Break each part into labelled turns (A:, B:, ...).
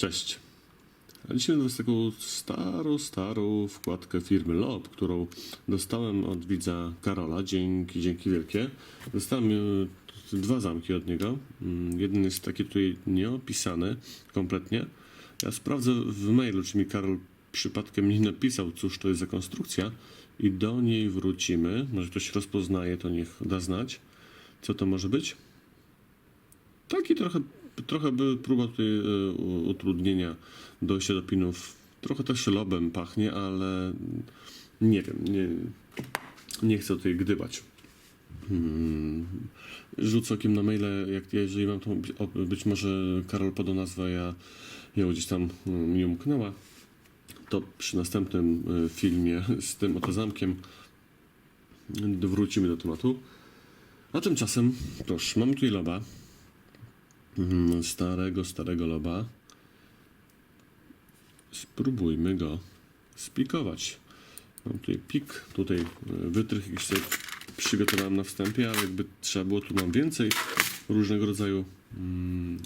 A: Cześć. A dzisiaj mamy taką starą, starą wkładkę firmy LOB, którą dostałem od widza Karola. Dzięki, dzięki wielkie. Dostałem e, dwa zamki od niego. Mm, Jeden jest taki tutaj nieopisany kompletnie. Ja sprawdzę w mailu, czy mi Karol przypadkiem nie napisał, cóż to jest za konstrukcja i do niej wrócimy. Może ktoś rozpoznaje, to niech da znać. Co to może być? Taki trochę, trochę by próba tutaj e, utrudnienia dojścia do pinów. Trochę też lobem pachnie, ale nie wiem, nie, nie chcę tutaj gdybać. Hmm. Rzucę okiem na maile, jak jeżeli mam to, być może Karol poda nazwę, ja ją gdzieś tam mm, mi umknęła, to przy następnym e, filmie z tym oto zamkiem wrócimy do tematu. A tymczasem, proszę, mamy tutaj loba. Mhm, starego, starego loba. Spróbujmy go spikować. Mam tutaj pik, tutaj e, wytrych jakiś sobie przygotowałem na wstępie, ale jakby trzeba było, tu mam więcej różnego rodzaju mm,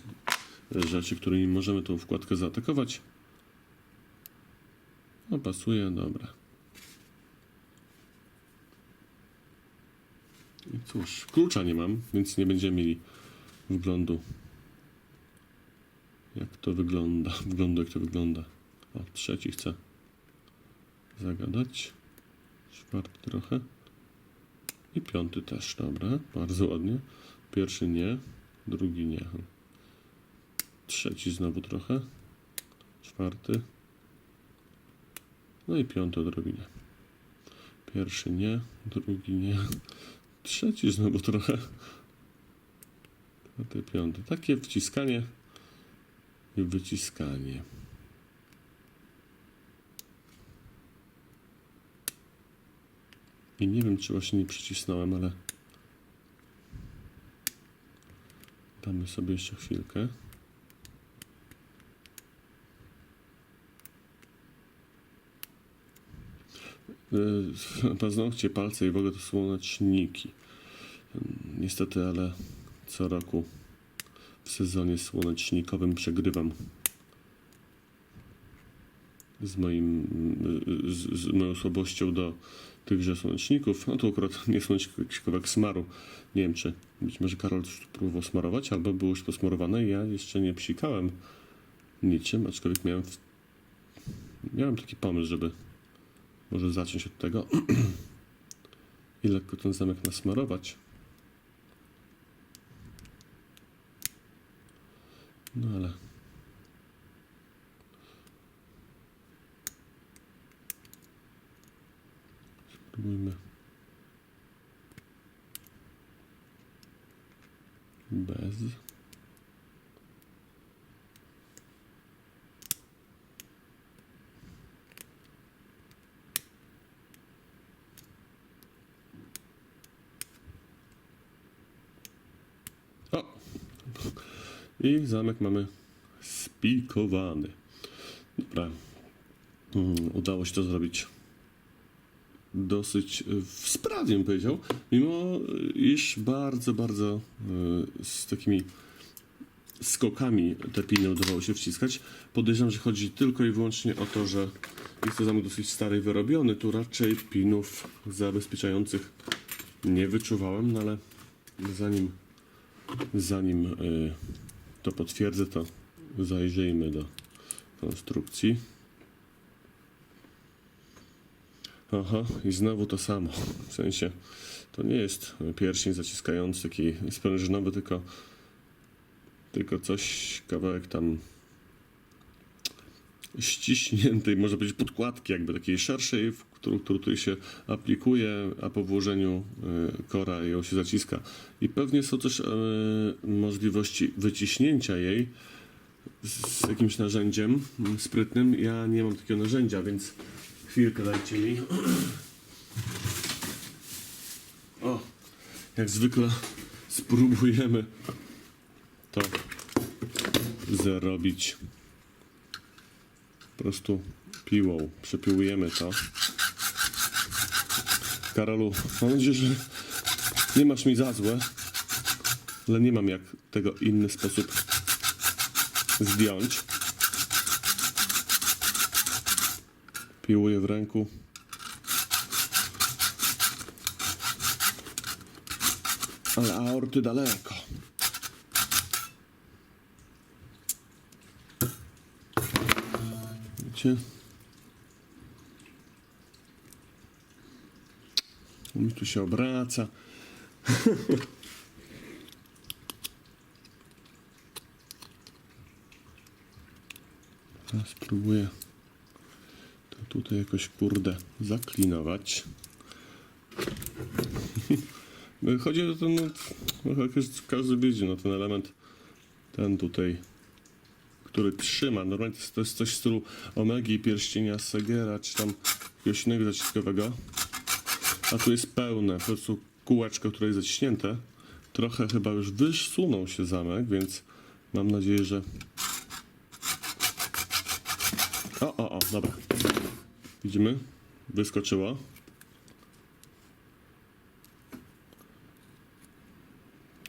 A: rzeczy, którymi możemy tą wkładkę zaatakować. No pasuje, dobra. I cóż, klucza nie mam, więc nie będziemy mieli wglądu jak to wygląda, wygląda jak to wygląda. O, trzeci chcę zagadać. Czwarty trochę. I piąty też, dobra, bardzo ładnie. Pierwszy nie, drugi nie. Trzeci znowu trochę. Czwarty. No i piąty odrobinę. Pierwszy nie, drugi nie. Trzeci znowu trochę. Czwarty, piąty. Takie wciskanie i wyciskanie. I nie wiem, czy właśnie nie przycisnąłem, ale damy sobie jeszcze chwilkę. Yy, Paznokcie, palce i w ogóle to słoneczniki. Niestety, ale co roku w sezonie słonecznikowym przegrywam z moim z, z moją słabością do tychże słoneczników. No to akurat nie słonecznikowek smaru. Nie wiem, czy być może Karol tu próbował smarować, albo było już posmarowane ja jeszcze nie psikałem niczym, aczkolwiek miałem w... miałem taki pomysł, żeby może zacząć od tego i lekko ten zamek nasmarować. Ale. Spróbujmy. Bez. O! I zamek mamy spikowany. Dobra. Mm, Udało się to zrobić dosyć y, sprawnie, bym powiedział. Mimo y, iż bardzo, bardzo y, z takimi skokami te piny udawało się wciskać. Podejrzewam, że chodzi tylko i wyłącznie o to, że jest to zamek dosyć stary i wyrobiony. Tu raczej pinów zabezpieczających nie wyczuwałem, no ale zanim zanim to potwierdzę, to zajrzyjmy do konstrukcji. Aha, i znowu to samo. W sensie to nie jest pierścień zaciskający, taki sprężynowy, tylko, tylko coś, kawałek tam ściśniętej, można powiedzieć podkładki, jakby takiej szerszej, którą, którą tutaj się aplikuje, a po włożeniu y, kora ją się zaciska. I pewnie są też y, możliwości wyciśnięcia jej z, jakimś narzędziem sprytnym. Ja nie mam takiego narzędzia, więc chwilkę dajcie mi. O, jak zwykle spróbujemy to zrobić po prostu piłą. Przepiłujemy to. Karolu, mam nadzieję, że nie masz mi za złe, ale nie mam jak tego inny sposób zdjąć. Piłuję w ręku. Ale aorty daleko. Wiecie? Mi tu się obraca. Teraz spróbuję to tutaj jakoś kurde zaklinować. No, Chodzi o ten, no, jak już każdy widzi, no ten element, ten tutaj, który trzyma, normalnie to jest, to jest coś w stylu omegi, pierścienia Segera, czy tam jakiegoś innego zaciskowego, a tu jest pełne, po prostu kółeczko, które jest zaciśnięte. Trochę chyba już wysunął się zamek, więc mam nadzieję, że... O, o, o, dobra. Widzimy? Wyskoczyło.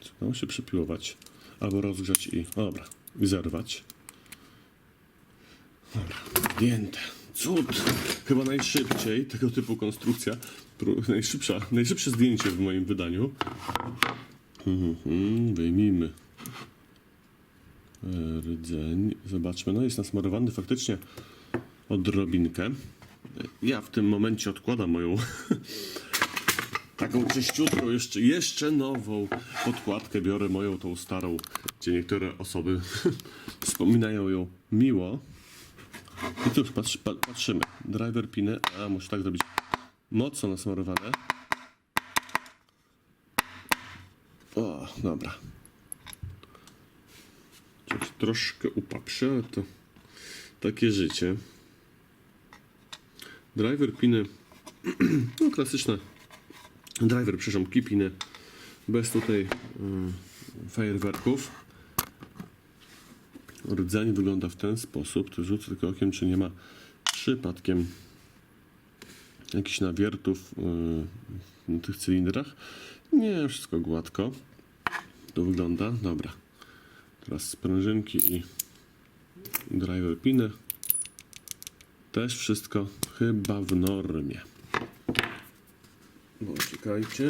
A: Trzeba się przypiłować. Albo rozgrzać i... Dobra. I zerwać. Dobra. Zdjęte. Cud. Chyba najszybciej tego typu konstrukcja. Najszybsza, najszybsze zdjęcie w moim wydaniu. Mhm, wyjmijmy rdzeń. Zobaczmy. No jest nasmarowany faktycznie odrobinkę. Ja w tym momencie odkładam moją taką czyściutką, jeszcze, jeszcze nową podkładkę. Biorę moją tą starą, gdzie niektóre osoby wspominają ją miło. I tu patrz, pa, patrzymy. Driver piny, a muszę tak zrobić. Mocno nasmarowane. O, dobra. Coś troszkę upaprzy, ale to takie życie. Driver piny, no klasyczne. Driver, przepraszam, kipiny. Bez tutaj y, fajerwerków. Rdzeń wygląda w ten sposób. Tu rzucę tylko okiem, czy nie ma przypadkiem jakichś nawiertów yy, na tych cylindrach. Nie, wszystko gładko. To wygląda. Dobra. Teraz sprężynki i driver piny. Też wszystko chyba w normie. No, czekajcie.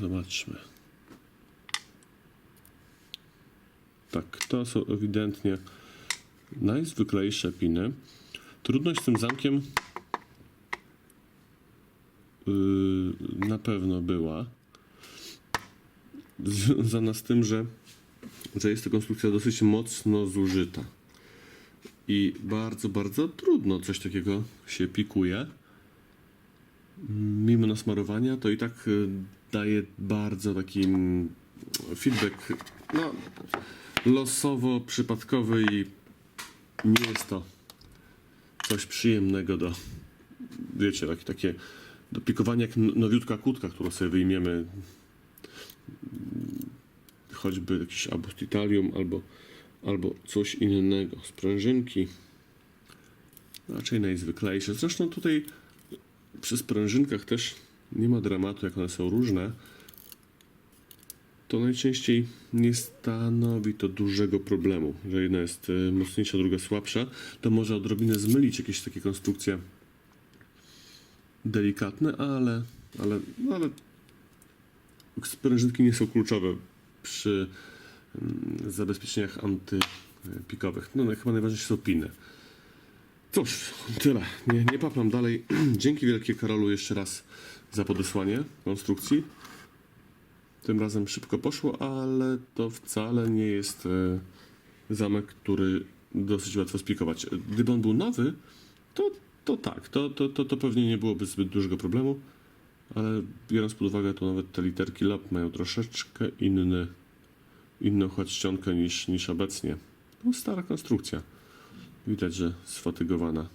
A: Zobaczmy. Tak, to są ewidentnie najzwyklejsze piny. Trudność z tym zamkiem yy, na pewno była związana z tym, że, że jest to konstrukcja dosyć mocno zużyta. I bardzo, bardzo trudno coś takiego się pikuje. Mimo nasmarowania, to i tak y, daje bardzo taki feedback no, losowo przypadkowy i nie jest to coś przyjemnego do, wiecie, takie, takie do pikowania jak nowiutka kłódka, którą sobie wyjmiemy mm, choćby jakiś abustitalium albo, albo coś innego. Sprężynki raczej najzwyklejsze. Zresztą tutaj przy sprężynkach też nie ma dramatu, jak one są różne to najczęściej nie stanowi to dużego problemu, że jedna jest y, mocniejsza, druga słabsza, to może odrobinę zmylić jakieś takie konstrukcje delikatne, ale, ale, no ale sprężynki nie są kluczowe przy mm, zabezpieczeniach antypikowych. No, no chyba najważniejsze są piny. Cóż, tyle. Nie, nie paplam dalej. Dzięki wielkie Karolu jeszcze raz za podesłanie konstrukcji. Tym razem szybko poszło, ale to wcale nie jest e, zamek, który dosyć łatwo spikować. Gdyby on był nowy, to, to tak, to, to, to, to pewnie nie byłoby zbyt dużego problemu, ale biorąc pod uwagę, to nawet te literki LAP mają troszeczkę inny, inną chodźcionkę niż, niż obecnie. No, stara konstrukcja. Widać, że sfatygowana.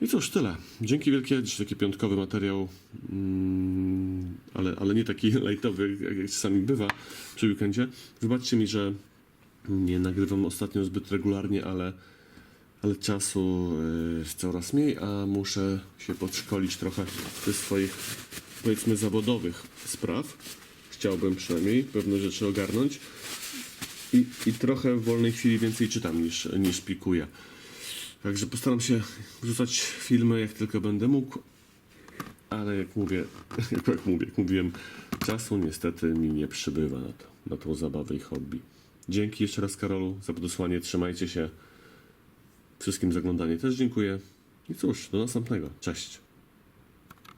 A: I cóż, tyle. Dzięki wielkie. Dziś taki piątkowy materiał, mm, ale, ale nie taki lightowy, jak czasami bywa przy weekendzie. Wybaczcie mi, że nie nagrywam ostatnio zbyt regularnie, ale, ale czasu y, jest coraz mniej, a muszę się podszkolić trochę ze swoich, powiedzmy, zawodowych spraw. Chciałbym przynajmniej pewne rzeczy ogarnąć. i, i trochę w wolnej chwili więcej czytam niż, niż pikuję. Także postaram się wrzucać filmy jak tylko będę mógł, ale jak mówię, jak, mówię, jak mówiłem, czasu niestety mi nie przybywa na, to, na tą zabawę i hobby. Dzięki jeszcze raz Karolu za podesłanie, trzymajcie się. Wszystkim za oglądanie też dziękuję. I cóż, do następnego. Cześć.